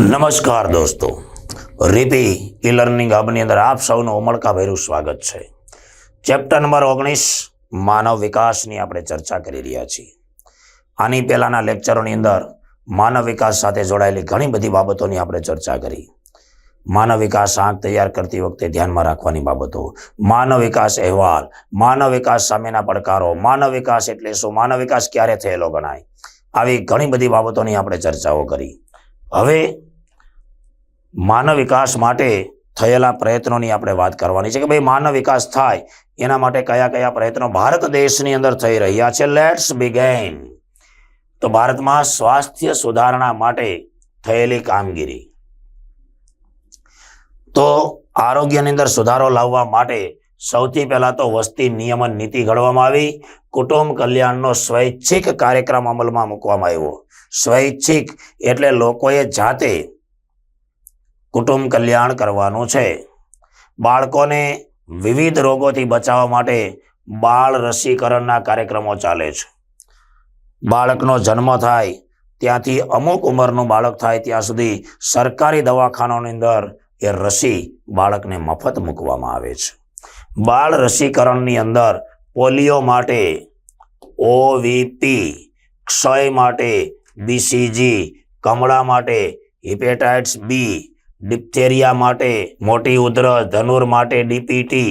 નમસ્કાર દોસ્તો. રીપી e learning હબની અંદર આપ સૌનું ઉમળકાભેરું સ્વાગત છે. ચેપ્ટર નંબર ઓગણીસ, માનવ વિકાસની આપણે ચર્ચા કરી રહ્યા છીએ. આની પહેલાના લેક્ચરોની અંદર માનવ વિકાસ સાથે જોડાયેલી ઘણી બધી બાબતોની આપણે ચર્ચા કરી. માનવ વિકાસ આંક તૈયાર કરતી વખતે ધ્યાનમાં રાખવાની બાબતો. માનવ વિકાસ અહેવાલ, માનવ વિકાસ સામેના પડકારો, માનવ વિકાસ એટલે શું, માનવ વિકાસ ક્યારે થયેલો ગણાય? આવી ઘણી બધી બાબતોની આપણે ચર્ચાઓ કરી. હવે માનવ વિકાસ માટે થયેલા પ્રયત્નોની આપણે વાત કરવાની છે કે ભાઈ માનવ વિકાસ થાય, એના માટે કયા કયા પ્રયત્નો ભારત દેશની અંદર થઈ રહ્યા છે? લેટ્સ બિગેન તો ભારતમાં સ્વાસ્થ્ય સુધારણા માટે થયેલી કામગીરી. તો આરોગ્યની અંદર સુધારો લાવવા માટે સૌથી પહેલા તો વસ્તી નિયમન નીતિ ઘડવામાં આવી. કુટુંબ કલ્યાણનો સ્વૈચ્છિક કાર્યક્રમ અમલમાં મૂકવામાં આવ્યો. સ્વૈચ્છિક એટલે લોકોએ જાતે કુટુંબ કલ્યાણ કરવાનું છે. બાળકોને વિવિધ રોગોથી બચાવવા માટે બાળ રસીકરણના કાર્યક્રમો ચાલે છે. બાળકનો જન્મ થાય, ત્યાંથી અમુક ઉંમરનું બાળક થાય, ત્યાં સુધી સરકારી દવાખાનાની અંદર એ રસી બાળકને મફત મૂકવામાં આવે છે. બાળ રસીકરણની અંદર પોલિયો માટે ઓવીપી, ક્ષય માટે બીસીજી, કમળા માટે હિપેટાઇટ્સ બી ડિપ્થેરિયા માટે, મોટી ઉધરસ ધનુર માટે ડીપીટી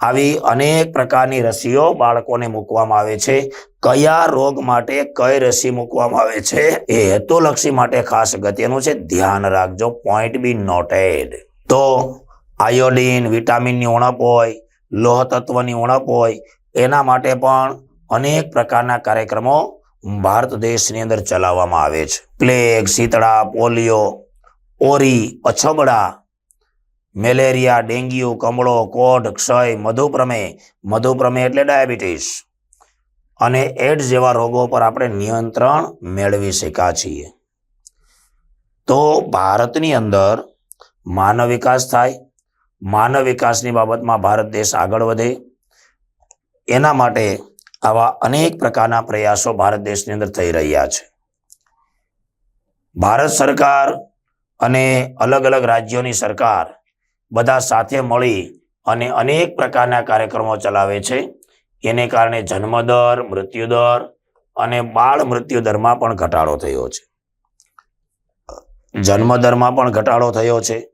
આવી અનેક પ્રકારની રસીઓ બાળકોને મૂકવામાં આવે છે. કયા રોગ માટે કઈ રસી મૂકવામાં આવે છે એ હેતુલક્ષી માટે ખાસ અગત્યનું છે. ધ્યાન રાખજો પોઈન્ટ બી નોટેડ તો આયોડીન, વિટામિનની ઉણપ હોય લોહ તત્વની ઉણપ હોય, એના માટે પણ અનેક પ્રકારના કાર્યક્રમો ભારત દેશની અંદર ચલાવવામાં આવે છે. પ્લેગ, શીતળા, પોલિયો ઓરી અછબડા મેલેરિયા, ડેન્ગ્યુ, કમળો, કોઢ, ક્ષય, મધુપ્રમેહ મધુપ્રમેહ એટલે ડાયાબિટીસ. અને એડ્સ જેવા રોગો પર આપણે નિયંત્રણ મેળવી શક્યા છીએ. તો ભારતની અંદર માનવ વિકાસ થાય, માનવ વિકાસની બાબતમાં ભારત દેશ આગળ વધે, એના માટે આવા અનેક પ્રકારના પ્રયાસો ભારત દેશની અંદર થઈ રહ્યા છે. ભારત સરકાર અને અલગ અલગ રાજ્યોની સરકાર બધા સાથે મળી અને અનેક પ્રકારના કાર્યક્રમો ચલાવે છે. એને કારણે જન્મદર, મૃત્યુદર અને બાળ મૃત્યુદરમાં પણ ઘટાડો થયો છે. જન્મદરમાં પણ ઘટાડો થયો છે.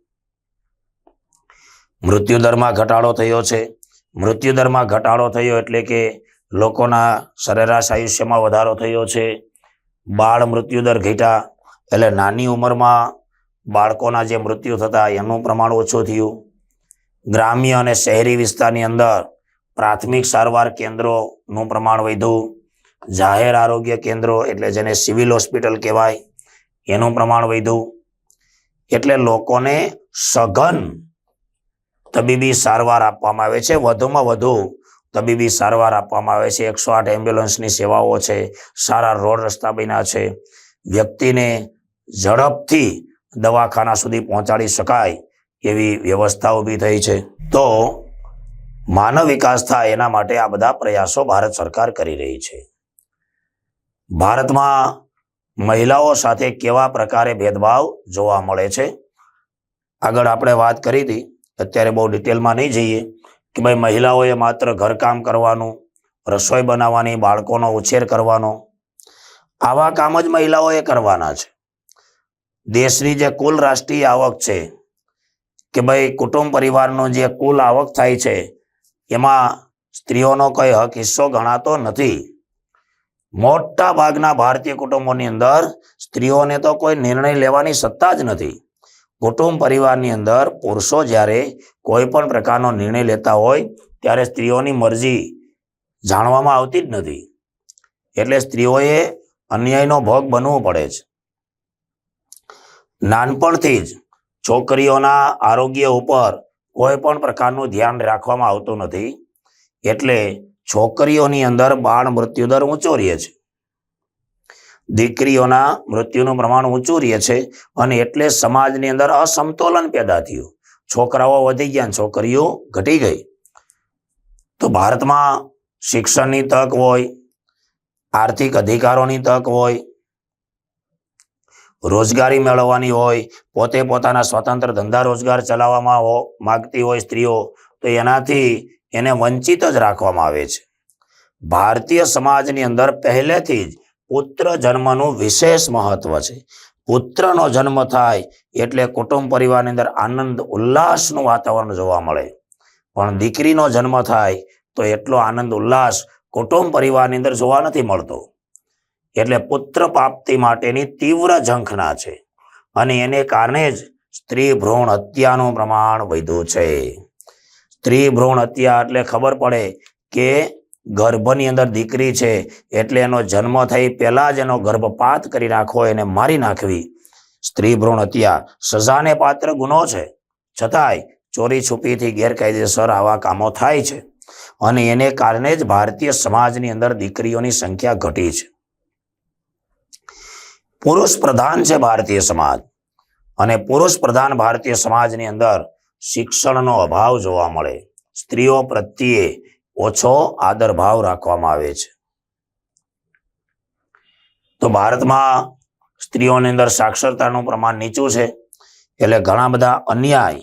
મૃત્યુદરમાં ઘટાડો થયો છે. મૃત્યુદરમાં ઘટાડો થયો એટલે કે લોકોના સરેરાશ આયુષ્યમાં વધારો થયો છે. બાળ મૃત્યુદર ઘટ્યા એટલે નાની ઉંમરમાં બાળકોના જે મૃત્યુ થતા એનું પ્રમાણ ઓછું થયું. ગ્રામ્ય અને શહેરી વિસ્તારની અંદર પ્રાથમિક સારવાર કેન્દ્રોનું પ્રમાણ વધ્યું. જાહેર આરોગ્ય કેન્દ્રો એટલે જેને સિવિલ હોસ્પિટલ કહેવાય, એનું પ્રમાણ વધ્યું. એટલે લોકોને સઘન તબીબી સારવાર આપવામાં આવે છે. વધુમાં વધુ તબીબી સારવાર આપવામાં આવે છે. એકસો આઠ એમ્બ્યુલન્સની સેવાઓ છે. સારા રોડ રસ્તા બન્યા છે. વ્યક્તિને ઝડપથી દવાખાના સુધી પહોંચાડી શકાય એવી વ્યવસ્થા ઊભી થઈ છે. તો માનવ વિકાસ થાય એના માટે આ બધા પ્રયાસો ભારત સરકાર કરી રહી છે. ભારતમાં મહિલાઓ સાથે કેવા પ્રકારે ભેદભાવ જોવા મળે છે? આગળ આપણે વાત કરી હતી અત્યારે બહુ ડિટેલમાં નહીં જઈએ કે ભાઈ મહિલાઓએ માત્ર ઘરકામ કરવાનું, રસોઈ બનાવવાની, બાળકોનો ઉછેર કરવાનો, આવા કામ જ મહિલાઓએ કરવાના છે. દેશની જે કુલ રાષ્ટ્રીય આવક છે, કે ભાઈ કુટુંબ પરિવારનો જે કુલ આવક થાય છે, એમાં સ્ત્રીઓનો કોઈ હક હિસ્સો ગણાતો નથી. મોટા ભાગના ભારતીય કુટુંબોની અંદર સ્ત્રીઓને તો કોઈ નિર્ણય લેવાની સત્તા જ નથી. કુટુંબ પરિવારની અંદર પુરુષો જ્યારે કોઈ પણ પ્રકારનો નિર્ણય લેતા હોય, ત્યારે સ્ત્રીઓની મરજી જાણવામાં આવતી જ નથી. એટલે સ્ત્રીઓએ અન્યાયનો ભોગ બનવું પડે છે. નાનપણથી જ છોકરીઓના આરોગ્ય ઉપર કોઈ પણ પ્રકારનું ધ્યાન રાખવામાં આવતું નથી. એટલે છોકરીઓની અંદર બાળ મૃત્યુદર ઊંચો રહે છે. દીકરીઓના મૃત્યુનું પ્રમાણ ઊંચું રહે છે અને એટલે સમાજની અંદર અસમતોલન પેદા થયું. છોકરાઓ વધી ગયા છોકરીઓ ઘટી ગઈ. તો ભારતમાં શિક્ષણની તક હોય, આર્થિક અધિકારોની તક હોય રોજગારી મેળવવાની હોય, પોતે પોતાના સ્વતંત્ર ધંધા રોજગાર ચલાવવામાં માગતી હોય સ્ત્રીઓ, તો એનાથી એને વંચિત જ રાખવામાં આવે છે. ભારતીય સમાજની અંદર પહેલેથી જ પુત્ર જન્મનું વિશેષ મહત્વ છે. પુત્રનો જન્મ થાય એટલે કુટુંબ પરિવારની અંદર આનંદ, ઉલ્લાસનું વાતાવરણ જોવા મળે. પણ દીકરીનો જન્મ થાય તો એટલો આનંદ, ઉલ્લાસ કુટુંબ પરિવારની અંદર જોવા નથી મળતો. એટલે પુત્ર પ્રાપ્તિ માટેની તીવ્ર ઝંખના છે. અને એને કારણે જ સ્ત્રી ભ્રૂણ હત્યાનું પ્રમાણ વધ્યું છે. સ્ત્રી ભ્રૂણ હત્યા એટલે ખબર પડે કે ગર્ભની અંદર દીકરી છે એટલે એનો જન્મ થઈ પહેલા જ એનો ગર્ભપાત કરી નાખવો એને મારી નાખવી. સ્ત્રી ભ્રૂણ હત્યા સજાને પાત્ર ગુનો છે. છતાંય ચોરી છુપીથી ગેરકાયદેસર આવા કામો થાય છે. અને એને કારણે જ ભારતીય સમાજની અંદર દીકરીઓની સંખ્યા ઘટી છે. પુરુષ પ્રધાન છે ભારતીય સમાજ. અને પુરુષ પ્રધાન ભારતીય સમાજની અંદર શિક્ષણનો અભાવ જોવા મળે. સ્ત્રીઓ પ્રત્યે ઓછો આદર ભાવ રાખવામાં આવે છે. તો ભારતમાં સ્ત્રીઓની અંદર સાક્ષરતાનું પ્રમાણ નીચું છે. એટલે ઘણા બધા અન્યાય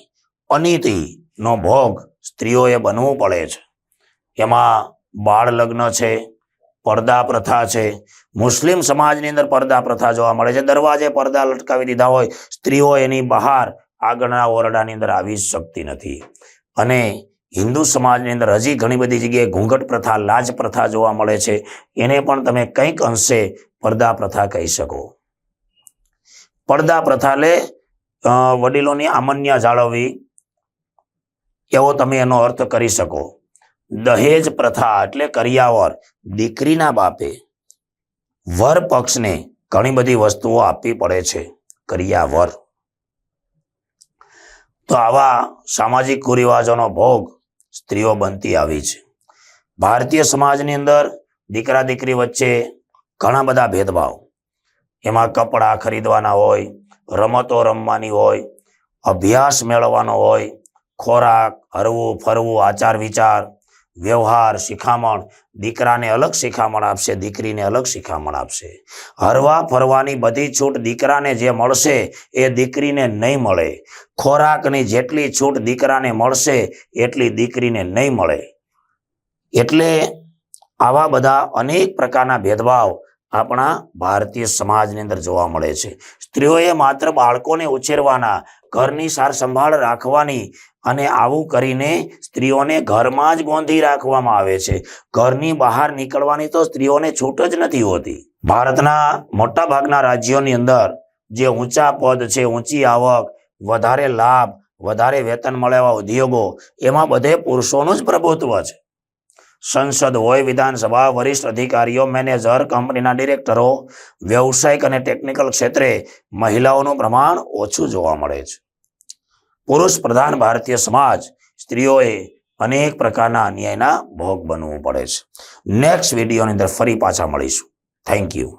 અનીતિ નો ભોગ સ્ત્રીઓએ બનવું પડે છે. એમાં બાળ લગ્ન છે પડદા પ્રથા છે. મુસ્લિમ સમાજની અંદર પડદા પ્રથા જોવા મળે છે. દરવાજે પડદા લટકાવી દીધા હોય, સ્ત્રીઓ એની બહાર આગળના ઓરડાની અંદર આવી શકતી નથી. અને હિન્દુ સમાજની અંદર હજી ઘણી બધી જગ્યાએ ઘૂંઘટ પ્રથા, લાજ પ્રથા જોવા મળે છે. એને પણ તમે કંઈક અંશે પડદા પ્રથા કહી શકો. પડદા પ્રથા લે વડીલોની આમન્ય જાળવવી, એવો તમે એનો અર્થ કરી શકો. દહેજ પ્રથા એટલે કરિયાવર. દીકરીના બાપે વર પક્ષને ઘણી બધી વસ્તુઓ આપવી પડે છે, કરિયાવર. તો આવા સામાજિક કુરિવાજોનો ભોગ સ્ત્રીઓ બનતી આવી છે. ભારતીય સમાજની અંદર દીકરા દીકરી વચ્ચે ઘણા બધા ભેદભાવ. એમાં કપડાં ખરીદવાના હોય, રમતો રમવાની હોય, અભ્યાસ મેળવવાનો હોય, ખોરાક, હરવું ફરવું, આચાર વિચાર વ્યવહાર, શિખામણ. દીકરાને અલગ શિખામણ આપશે, દીકરીને અલગ શિખામણ આપશે. હરવા ફરવાની બધી છૂટ દીકરાને જે મળશે, એ દીકરીને નહીં મળે. ખોરાકની જેટલી છૂટ દીકરાને મળશે, એટલી દીકરીને નહીં મળે. એટલે આવા બધા અનેક પ્રકારના ભેદભાવ આપણા ભારતીય સમાજની અંદર જોવા મળે છે. સ્ત્રીઓએ માત્ર બાળકોને ઉછેરવાના ઘરની સાર સંભાળ રાખવાની અને આવું કરીને સ્ત્રીઓને ઘરમાં જ ગોંધી રાખવામાં આવે છે. ઘરની બહાર નીકળવાની તો સ્ત્રીઓને છૂટ જ નથી હોતી. ભારતના મોટા ભાગના રાજ્યોની અંદર જે ઊંચા પદ છે, ઊંચી આવક, વધારે લાભ, વધારે વેતન મળે એવા ઉદ્યોગો, એમાં બધે પુરુષોનું જ પ્રભુત્વ છે. સંસદ હોય, વિધાનસભા, વરિષ્ઠ અધિકારીઓ, મેનેજર, કંપનીના ડિરેક્ટરો, વ્યવસાયિક અને ટેકનિકલ ક્ષેત્રે મહિલાઓનું પ્રમાણ ઓછું જોવા મળે છે. પુરુષ પ્રધાન ભારતીય સમાજ સ્ત્રીઓએ અનેક પ્રકારના અન્યાયના ભોગ બનવું પડે છે. નેક્સ્ટ વિડીયોની અંદર ફરી પાછા મળીશું. Thank you